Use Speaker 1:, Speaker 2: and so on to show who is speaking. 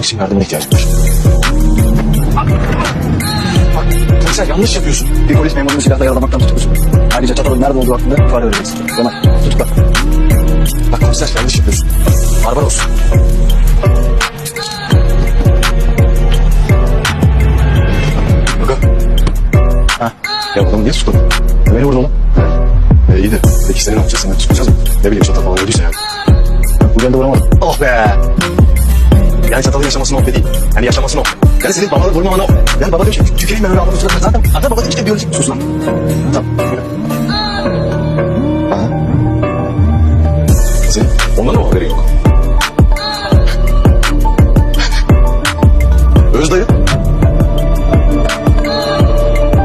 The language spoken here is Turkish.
Speaker 1: için yardımına ihtiyacım var. Bak komiser yanlış yapıyorsun.
Speaker 2: Bir polis memurunu silahla yaralamaktan tutuklusun. Ayrıca Çatal'ın nerede olduğu hakkında ifade vereceksin. Kemal tutukla.
Speaker 1: Bak komiser yanlış yapıyorsun. Barbaros. Ha. Ya adamı niye tutukladın?
Speaker 2: Beni vurdu oğlum.
Speaker 1: E, iyi de peki seni ne yapacağız? Seni mı? Ne bileyim çatal falan öldüyse yani.
Speaker 2: Bu gölde vuramadım. Oh
Speaker 1: be. Yani çatalın yaşaması nokta değil. Yani yaşaması nokta. Yani senin babanın vurmaman nokta. Yani baba demiş ki tüküreyim ben öyle avladım. Zaten ata baba demiş ki biyolojik
Speaker 2: sus lan. Tamam. Aha.
Speaker 1: Senin ondan mı haberi yok?